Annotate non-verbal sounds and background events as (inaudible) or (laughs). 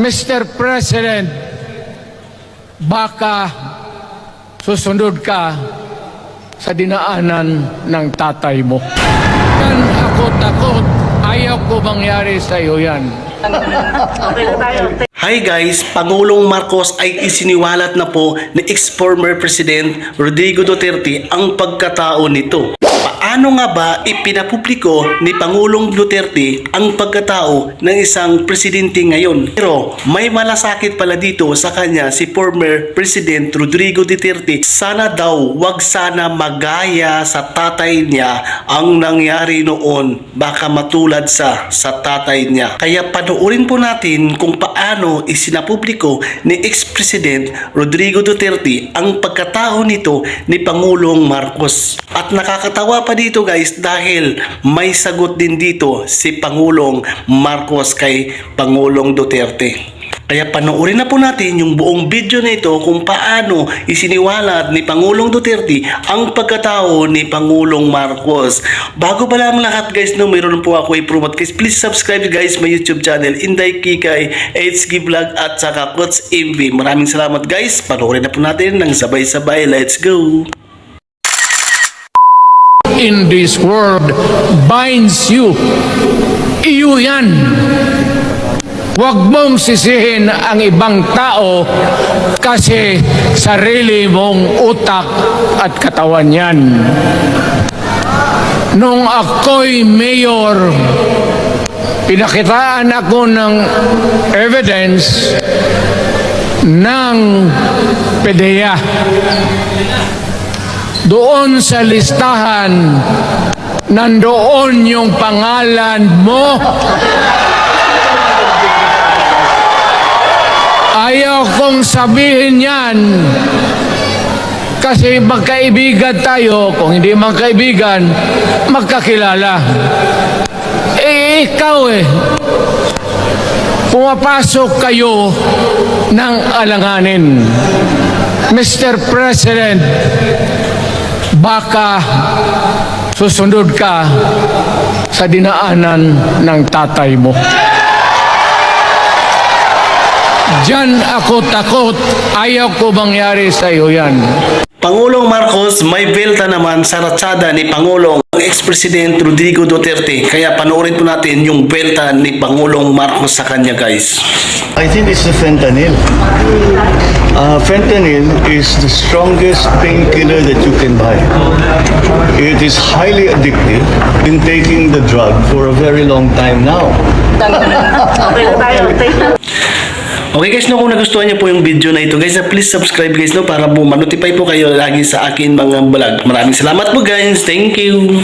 Mr. President, baka susunod ka sa dinaanan ng tatay mo. Yan ako takot. Ayaw ko mangyari sa iyo yan. Hi guys, Pangulong Marcos ay isiniwalat na po ni ex-former President Rodrigo Duterte ang pagkatao nito. Paano nga ba ipinapubliko ni Pangulong Duterte ang pagkatao ng isang presidente ngayon? Pero may malasakit pala dito sa kanya si former President Rodrigo Duterte. Sana daw wag sana magaya sa tatay niya ang nangyari noon baka matulad sa sa tatay niya. Kaya panoorin po natin kung paano isinapubliko ni ex-president Rodrigo Duterte ang pagkatao nito ni Pangulong Marcos. At nakakatawa pa dito guys dahil may sagot din dito si Pangulong Marcos kay Pangulong Duterte. Kaya panoorin na po natin yung buong video na ito kung paano isiniwalat ni Pangulong Duterte ang pagkatao ni Pangulong Marcos. Bago pa lang lahat guys, no, mayroon po ako i-promote guys. Please subscribe guys my YouTube channel, Inday Kikay, HG Vlog at saka Coach MV. Maraming salamat guys. Panoorin na po natin ng sabay-sabay. Let's go! In this world binds you. Iyo yan. Huwag mong sisihin ang ibang tao kasi sarili mong utak at katawan yan. Nung ako'y mayor, pinakitaan ako ng evidence ng PDEA. Doon sa listahan, nandoon yung pangalan mo. Ayaw kong sabihin yan. Kasi magkaibigan tayo, kung hindi magkaibigan, magkakilala. Eh, ikaw eh, pumapasok kayo ng alanganin. Mr. President, baka susunod ka sa dinaanan ng tatay mo. Diyan ako takot. Ayaw ko mangyari sa iyo yan. Pangulong Marcos may belta naman sa ratsada ni Pangulong ex-president Rodrigo Duterte. Kaya panoorin po natin yung belta ni Pangulong Marcos sa kanya guys. I think it's the fentanyl. Uh, fentanyl is the strongest painkiller that you can buy. It is highly addictive. Been taking the drug for a very long time now. (laughs) Okay guys, no, kung nagustuhan niyo po yung video na ito guys, please subscribe guys no para po manotify po kayo lagi sa akin mga vlog. Maraming salamat po guys. Thank you.